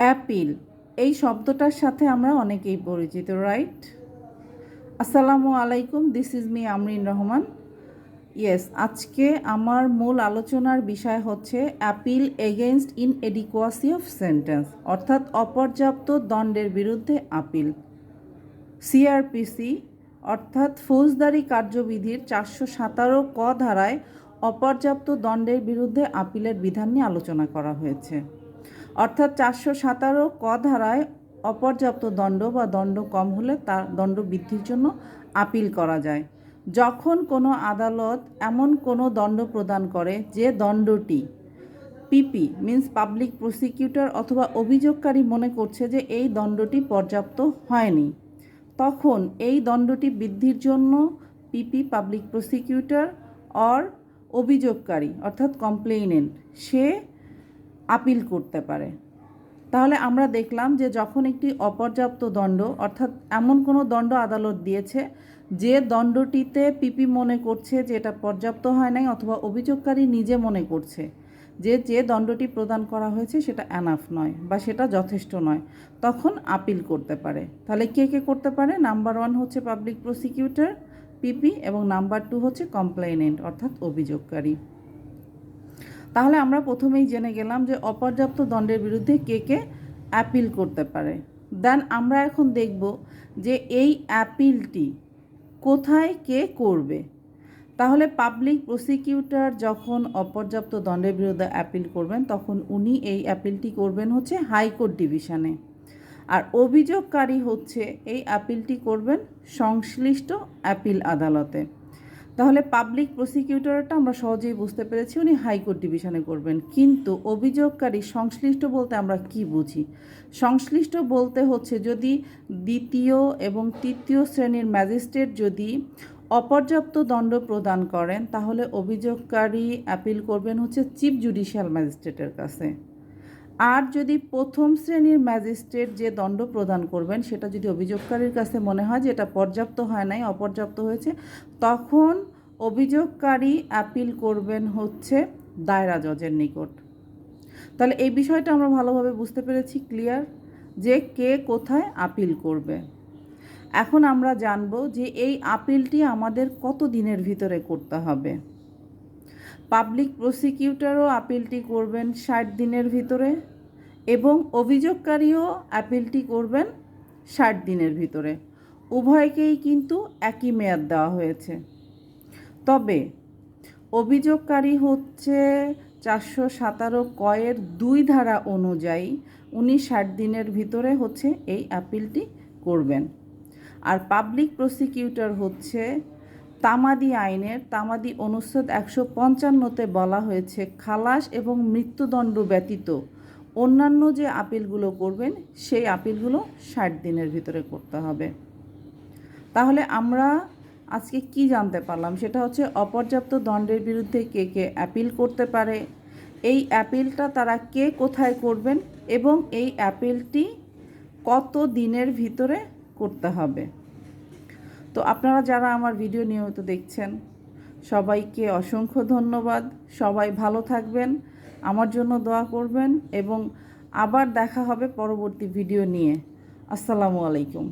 Appeal, এই শব্দটার সাথে আমরা অনেকেই পরিচিত রাইট আসসালামু আলাইকুম this is me Amrin Rahman yes আজকে আমার মূল আলোচনার বিষয় হচ্ছে appeal against inadequacy of sentence অর্থাৎ অপর্যাপ্ত দণ্ডের বিরুদ্ধে আপিল সিআরপিসি অর্থাৎ ফৌজদারি কার্যবিধির চারশো সাতারো ক ধারায় অপর্যাপ্ত দণ্ডের বিরুদ্ধে আপিলের বিধান নিয়ে আলোচনা করা হয়েছে। অর্থাৎ চারশো সাতারো ক ধারায় অপর্যাপ্ত দণ্ড বা দণ্ড কম হলে তার দণ্ড বৃদ্ধির জন্য আপিল করা যায়। যখন কোনো আদালত এমন কোনো দণ্ড প্রদান করে যে দণ্ডটি পিপি মিন্স পাবলিক প্রসিকিউটর অথবা অভিযোগকারী মনে করছে যে এই দণ্ডটি পর্যাপ্ত হয়নি, তখন এই দণ্ডটি বৃদ্ধির জন্য পিপি, পাবলিক প্রসিকিউটর, অর অভিযোগকারী অর্থাৎ কমপ্লেইনেন্ট সে আপিল করতে পারে। তাহলে আমরা দেখলাম যে যখন একটি অপর্যাপ্ত দণ্ড, অর্থাৎ এমন কোনো দণ্ড আদালত দিয়েছে, যে দণ্ডটিতে পিপি মনে করছে যে এটা পর্যাপ্ত হয় নাই অথবা অভিযোগকারী নিজে মনে করছে যে যে দণ্ডটি প্রদান করা হয়েছে সেটা অ্যানাফ নয় বা সেটা যথেষ্ট নয়, তখন আপিল করতে পারে। তাহলে কে কে করতে পারে? নাম্বার ওয়ান হচ্ছে পাবলিক প্রসিকিউটর পিপি এবং নাম্বার টু হচ্ছে কমপ্লেনেন্ট অর্থাৎ অভিযোগকারী। তাহলে আমরা প্রথমেই জেনে গেলাম যে অপর্যাপ্ত দণ্ডের বিরুদ্ধে কে কে অ্যাপিল করতে পারে। দেন আমরা এখন দেখব যে এই অ্যাপিলটি কোথায় কে করবে। তাহলে পাবলিক প্রসিকিউটর যখন অপর্যাপ্ত দণ্ডের বিরুদ্ধে অ্যাপিল করবেন, তখন উনি এই অ্যাপিলটি করবেন হচ্ছে হাইকোর্ট ডিভিশনে আর অভিযোগকারী হচ্ছে এই অ্যাপিলটি করবেন সংশ্লিষ্ট অ্যাপিল আদালতে। তাহলে পাবলিক প্রসিকিউটরটা আমরা সহজেই বুঝতে পেরেছি, উনি হাইকোর্ট ডিভিশনে করবেন। কিন্তু অভিযোগকারী সংশ্লিষ্ট বলতে আমরা কি বুঝি? সংশ্লিষ্ট বলতে হচ্ছে যদি দ্বিতীয় এবং তৃতীয় শ্রেণির ম্যাজিস্ট্রেট যদি অপর্যাপ্ত দণ্ড প্রদান করেন, তাহলে অভিযোগকারী অ্যাপিল করবেন হচ্ছে চিফ জুডিশিয়াল ম্যাজিস্ট্রেটের কাছে। আর যদি প্রথম শ্রেণির ম্যাজিস্ট্রেট যে দণ্ড প্রদান করবেন, সেটা যদি অভিযোগকারীর কাছে মনে হয় যে এটা পর্যাপ্ত হয় নাই, অপর্যাপ্ত হয়েছে, তখন অভিযোগকারী অ্যাপিল করবেন হচ্ছে দায়রা জজের নিকট। তাহলে এই বিষয়টা আমরা ভালোভাবে বুঝতে পেরেছি ক্লিয়ার যে কে কোথায় আপিল করবে। এখন আমরা জানব যে এই আপিলটি আমাদের কত দিনের ভিতরে করতে হবে। পাবলিক প্রসিকিউটরও আপিলটি করবেন ষাট দিনের ভিতরে এবং অভিযোগকারীও আপিলটি করবেন ষাট দিনের ভিতরে। উভয়কেই কিন্তু একই মেয়াদ দেওয়া হয়েছে। তবে অভিযোগকারী হচ্ছে চারশো সাতারো কয়ের দুই ধারা অনুযায়ী উনি ষাট দিনের ভিতরে হচ্ছে এই আপিলটি করবেন। আর পাবলিক প্রসিকিউটর হচ্ছে তামাদি আইনের, তামাদি অনুচ্ছেদ একশো পঞ্চান্নতে বলা হয়েছে, খালাস এবং মৃত্যুদণ্ড ব্যতীত অন্যান্য যে আপিলগুলো করবেন, সেই আপিলগুলো ষাট দিনের ভিতরে করতে হবে। তাহলে আমরা আজকে কি জানতে পারলাম? সেটা হচ্ছে অপর্যাপ্ত দণ্ডের বিরুদ্ধে কে কে অ্যাপিল করতে পারে? এই অ্যাপিলটা তারা কে কোথায় করবেন? এবং এই অ্যাপিলটি কত দিনের ভিতরে করতে হবে? তো আপনারা যারা আমার ভিডিও নিয়মিত দেখছেন, সবাইকে অসংখ্য ধন্যবাদ। সবাই ভালো থাকবেন, আমার জন্য দোয়া করবেন এবং আবার দেখা হবে পরবর্তী ভিডিও নিয়ে। আসসালামু আলাইকুম।